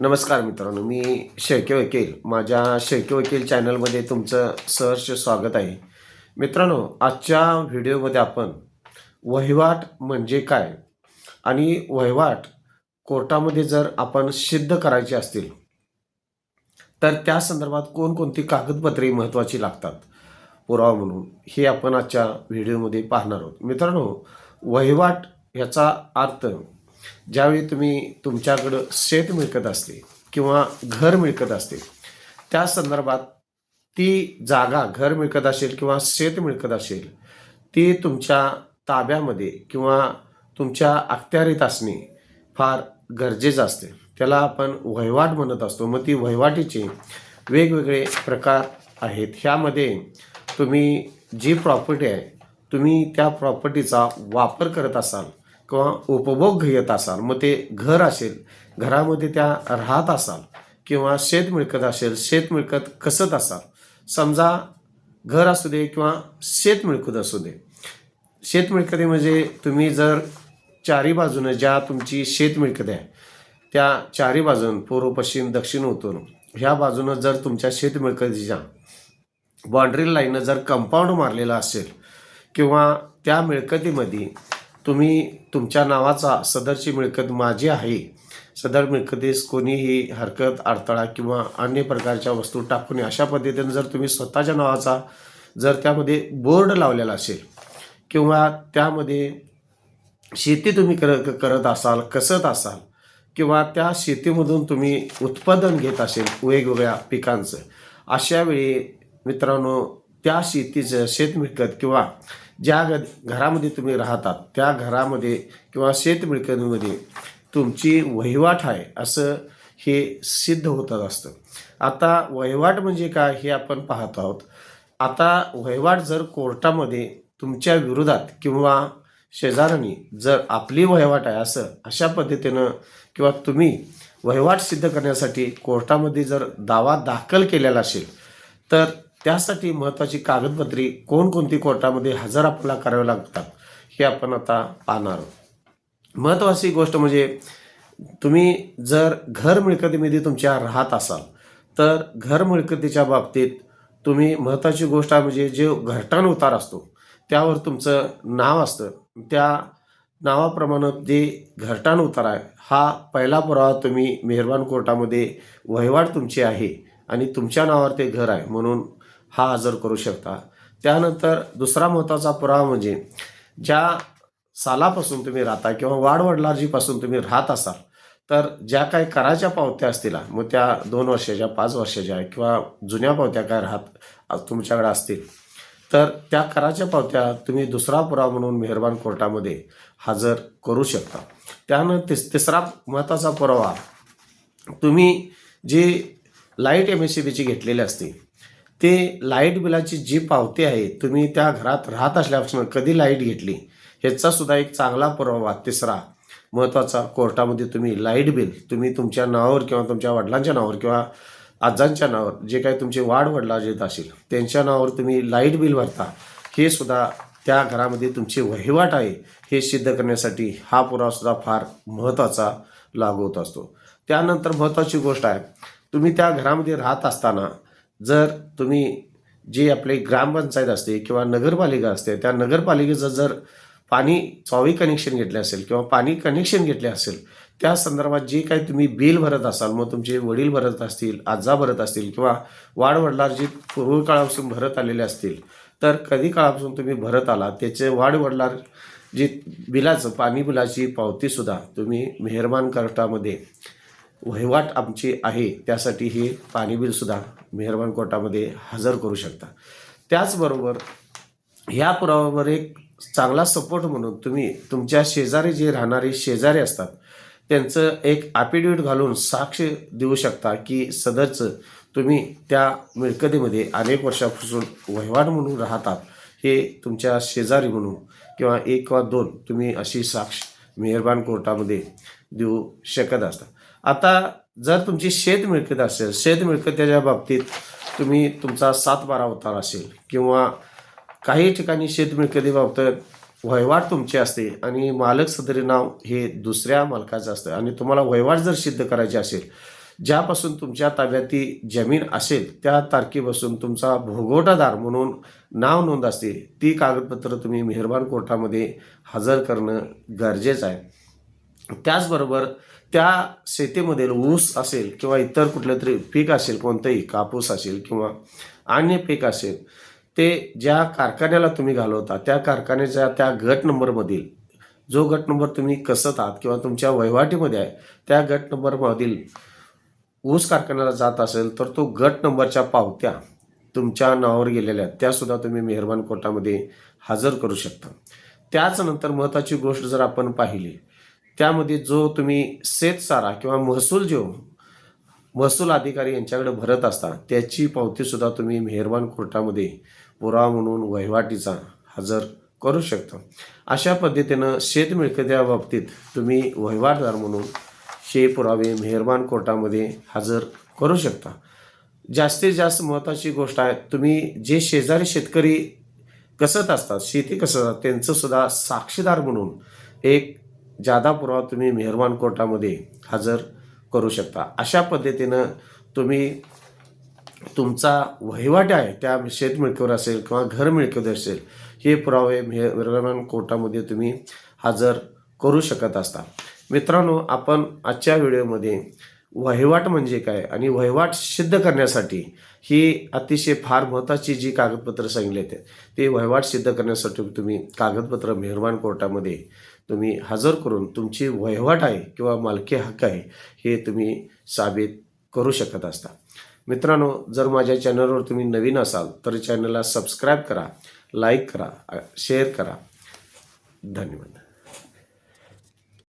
नमस्कार मित्रांनो मी शेळके वकील. माझ्या शेळके वकील चॅनलमध्ये तुमचं सहर्ष स्वागत आहे. मित्रांनो आजच्या व्हिडिओमध्ये आपण वहिवाट म्हणजे काय? आणि वहिवाट कोर्टामध्ये जर आपण सिद्ध करायचे असतील तर त्या संदर्भात कोणकोणती कागदपत्रे महत्त्वाची लागतात? पुरावा म्हणून हे आपण आजच्या व्हिडिओमध्ये पाहणार आहोत. मित्रांनो वहिवाट ह्याचा अर्थ ज्यावेळी तुम्ही तुमच्याकडं शेत मिळकत असते किंवा घर मिळकत असते त्या संदर्भात ती जागा घर मिळकत असेल किंवा शेत मिळकत असेल ती तुमच्या ताब्यामध्ये किंवा तुमच्या अखत्यारीत असणे फार गरजेचं असते. त्याला आपण वहिवाट म्हणत असतो. मग ती वहिवाटीचे वेगवेगळे प्रकार आहेत. ह्यामध्ये तुम्ही जी प्रॉपर्टी आहे तुम्ही त्या प्रॉपर्टीचा वापर करत असाल किंवा उपभोग घेत असाल मग ते घर असेल घरामध्ये त्या राहत असाल किंवा शेत मिळकत असेल शेत मिळकत कसत असाल समजा घर असू दे किंवा शेत मिळकत असू दे. शेत मिळकती म्हणजे तुम्ही जर चारी बाजूनं ज्या तुमची शेत मिळकत आहे त्या चारी बाजून पूर्व पश्चिम दक्षिण उत्तर ह्या बाजूनं जर तुमच्या शेत मिळकतीच्या बाउंड्री लाईननं जर कंपाऊंड मारलेलं असेल किंवा त्या मिळकतीमध्ये तुम्ही तुमच्या नावाचा सदरची मिळकत माझी आहे. सदर मिळकतीस कोणीही हरकत अडथळा किंवा अन्य प्रकारच्या वस्तू टाकू नये. अशा पद्धतीने जर तुम्ही स्वतःच्या नावाचा जर त्यामध्ये बोर्ड लावलेला असेल किंवा त्यामध्ये शेती तुम्ही कर करत असाल कसत असाल किंवा त्या शेतीमधून तुम्ही उत्पादन घेत असेल वेगवेगळ्या पिकांचं अशावेळी मित्रांनो त्या शेतीचं शेत मिळकत किंवा ज्या ग घरामध्ये तुम्ही राहतात त्या घरामध्ये किंवा शेतमिळकणीमध्ये तुमची वहिवाट आहे असं हे सिद्ध होतात असतं. आता वहिवाट म्हणजे काय हे आपण पाहत आहोत. आता वहिवाट जर कोर्टामध्ये तुमच्या विरोधात किंवा शेजाऱ्यांनी जर आपली वहिवाट आहे असं अशा पद्धतीनं किंवा तुम्ही वहिवाट सिद्ध करण्यासाठी कोर्टामध्ये जर दावा दाखल केलेला असेल तर त्यासाठी महत्त्वाची कागदपत्रे कोणकोणती कोर्टामध्ये हजर आपल्याला करावे लागतात हे आपण आता पाहणार आहोत. महत्त्वाची गोष्ट म्हणजे तुम्ही जर घर मिळकतीमध्ये तुमच्या राहत असाल तर घर मिळकतीच्या बाबतीत तुम्ही महत्त्वाची गोष्ट आहे म्हणजे जे घरटाण उतार असतो त्यावर तुमचं नाव असतं. त्या नावाप्रमाणे जे घरटाण उतार आहे हा पहिला पुरावा तुम्ही मेहरबान कोर्टामध्ये वहिवाट तुमची आहे आणि तुमच्या नावावर ते घर आहे म्हणून हा हजर करू शकता. त्यानंतर दुसरा महत्त्वाचा पुरावा म्हणजे ज्या सालापासून तुम्ही राहता किंवा वाडवडिलाजीपासून तुम्ही राहत असाल तर ज्या काही कराच्या पावत्या असतील मग त्या दोन वर्षाच्या पाच वर्षाच्या किंवा जुन्या पावत्या काय राहत तुमच्याकडे असतील तर त्या कराच्या पावत्या तुम्ही दुसरा पुरावा म्हणून मेहरबान कोर्टामध्ये हजर करू शकता. त्यानंतर तिस तिसरा महत्त्वाचा पुरावा तुम्ही जी लाइट एम एस सी बीची घेतलेली असते ते लाइट बिलाची जी पावती आहे तुम्ही त्या घरात राहत असल्यापासून कधी लाइट घेतली? ह्याचा सुद्धा एक चांगला पुरावा तिसरा महत्त्वाचा. कोर्टामध्ये तुम्ही लाइट बिल तुम्ही तुमच्या नावावर किंवा तुमच्या वडिलांच्या नावावर किंवा आजांच्या नावावर जे काही तुमचे वाढ वडिला येत असेल त्यांच्या नावावर तुम्ही लाइट बिल भरता. हे सुद्धा त्या घरामध्ये तुमची वहिवाट आहे हे सिद्ध करण्यासाठी हा पुरावासुद्धा फार महत्त्वाचा लागू होत असतो. त्यानंतर महत्त्वाची गोष्ट आहे तुम्ही त्या घरामध्ये राहत असताना जर तुम्ही जे आपले ग्रामपंचायत असते किंवा नगरपालिका असते त्या नगरपालिकेचं जर पाणी चॉवी कनेक्शन घेतले असेल किंवा पाणी कनेक्शन घेतले असेल त्या संदर्भात जे काही तुम्ही बिल भरत असाल मग तुमचे वडील भरत असतील आजा भरत असतील किंवा वाढवडलार जे पूर्व काळापासून भरत आलेले असतील तर कधी काळापासून तुम्ही भरत आला त्याचे वाढवडलार जे बिलाचं पाणी बिलाची पावतीसुद्धा तुम्ही मेहरबान कोर्टामध्ये वहिवाट आमची आहे त्यासाठी हे पाणी बिलसुद्धा मेहरबान कोर्टामध्ये हजर करू शकता. त्याचबरोबर ह्या पुराव्यावर एक चांगला सपोर्ट म्हणून तुम्ही तुमच्या शेजारी जे राहणारे शेजारी असतात त्यांचं एक ॲपिडेविट घालून साक्ष देऊ शकता की सदरचं तुम्ही त्या मिळकतीमध्ये अनेक वर्षापासून वहिवाट म्हणून राहतात हे तुमच्या शेजारी म्हणून किंवा एक किंवा दोन तुम्ही अशी साक्ष मेहरबान कोर्टामध्ये देऊ शकत असता. आता जर तुमची शेत मिळकत असेल शेत मिळकतीच्या बाबतीत तुम्ही तुमचा सात बारा अवतार असेल किंवा काही ठिकाणी शेत मिळकतीबाबत वहिवाट तुमची असते आणि मालक सदरी नाव हे दुसऱ्या मालकाचं असतं आणि तुम्हाला वहिवाट जर सिद्ध करायची असेल ज्यापासून तुमच्या ताब्यात ती जमीन असेल त्या तारखेपासून तुमचा भोगवटादार म्हणून नाव नोंद असते ती कागदपत्र तुम्ही मेहरबान कोर्टामध्ये हजर करणं गरजेचं आहे. त्याचबरोबर त्या शेतीमधील ऊस असेल किंवा इतर कुठलं तरी पीक असेल कोणतंही कापूस असेल किंवा अन्य पीक असेल ते ज्या कारखान्याला तुम्ही घालवता त्या कारखान्याच्या त्या गट नंबरमधील जो गट नंबर तुम्ही कसत आहात किंवा तुमच्या वहिवाटीमध्ये आहे त्या गट नंबरमधील ऊस कारखान्याला जात असेल तर तो गट नंबरच्या पावत्या तुमच्या नावावर गेलेल्या आहेत. त्यासुद्धा तुम्ही मेहरबान कोर्टामध्ये हजर करू शकता. त्याच नंतर महत्त्वाची गोष्ट जर आपण पाहिली त्यामध्ये जो तुम्ही शेतसारा किंवा महसूल जो महसूल अधिकारी यांच्याकडे भरत असता त्याची पावतीसुद्धा तुम्ही मेहरबान कोर्टामध्ये पुरावा म्हणून वहिवाटीचा हजर करू शकता. अशा पद्धतीनं शेत मिळकत्या बाबतीत तुम्ही वहिवाटदार म्हणून हे पुरावे मेहरबान कोर्टामध्ये हजर करू शकता. जास्तीत जास्त महत्त्वाची गोष्ट आहे तुम्ही जे शेजारी शेतकरी कसत असतात शेती कसत असतात त्यांचंसुद्धा साक्षीदार म्हणून एक जादा पुरावा तुम्ही मेहरबान कोर्टामध्ये हजर करू शकता. अशा पद्धतीनं तुम्ही तुमचा वहिवाट आहे त्या शेतमिळकीवर असेल किंवा घर मिळकीवर असेल हे पुरावे मेहरबान कोर्टामध्ये तुम्ही हजर करू शकत असता. मित्रांनो आपण आजच्या व्हिडिओमध्ये वहिवाट म्हणजे काय आणि वहिवाट सिद्ध करण्यासाठी ही अतिशय फार महत्त्वाची जी कागदपत्रं सांगितली आहेत ते वहिवाट सिद्ध करण्यासाठी तुम्ही कागदपत्र मेहरबान कोर्टामध्ये तुम्ही हजर करून तुमची वहिवाट आहे किंवा मालकी हक्क आहे हे तुम्ही साबित करू शकत असता. मित्रांनो जर माझ्या चॅनलवर तुम्ही नवीन असाल तर चॅनलला सबस्क्राईब करा लाईक करा शेअर करा. धन्यवाद.